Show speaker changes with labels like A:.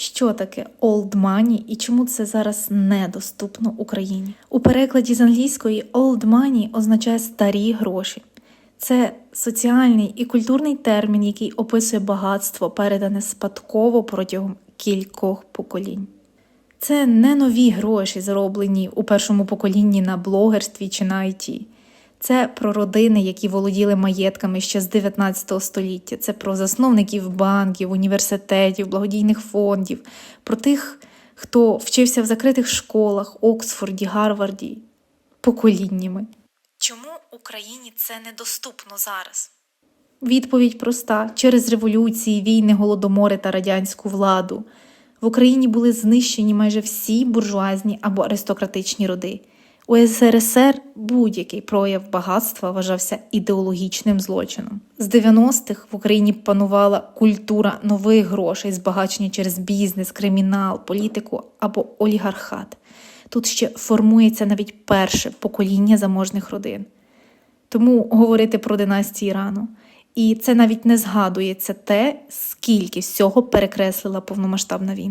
A: Що таке old money і чому це зараз недоступно Україні? У перекладі з англійської old money означає старі гроші. Це соціальний і культурний термін, який описує багатство, передане спадково протягом кількох поколінь. Це не нові гроші, зароблені у першому поколінні на блогерстві чи на IT. Це про родини, які володіли маєтками ще з 19 століття. Це про засновників банків, університетів, благодійних фондів, про тих, хто вчився в закритих школах, Оксфорді, Гарварді, поколіннями. Чому Україні це недоступно зараз? Відповідь проста: через революції, війни, голодомори та радянську владу. В Україні були знищені майже всі буржуазні або аристократичні роди. У СРСР будь-який прояв багатства вважався ідеологічним злочином. З 90-х в Україні панувала культура нових грошей, збагачення через бізнес, кримінал, політику або олігархат. Тут ще формується навіть перше покоління заможних родин. Тому говорити про династії рано. І це навіть не згадується те, скільки всього перекреслила повномасштабна війна.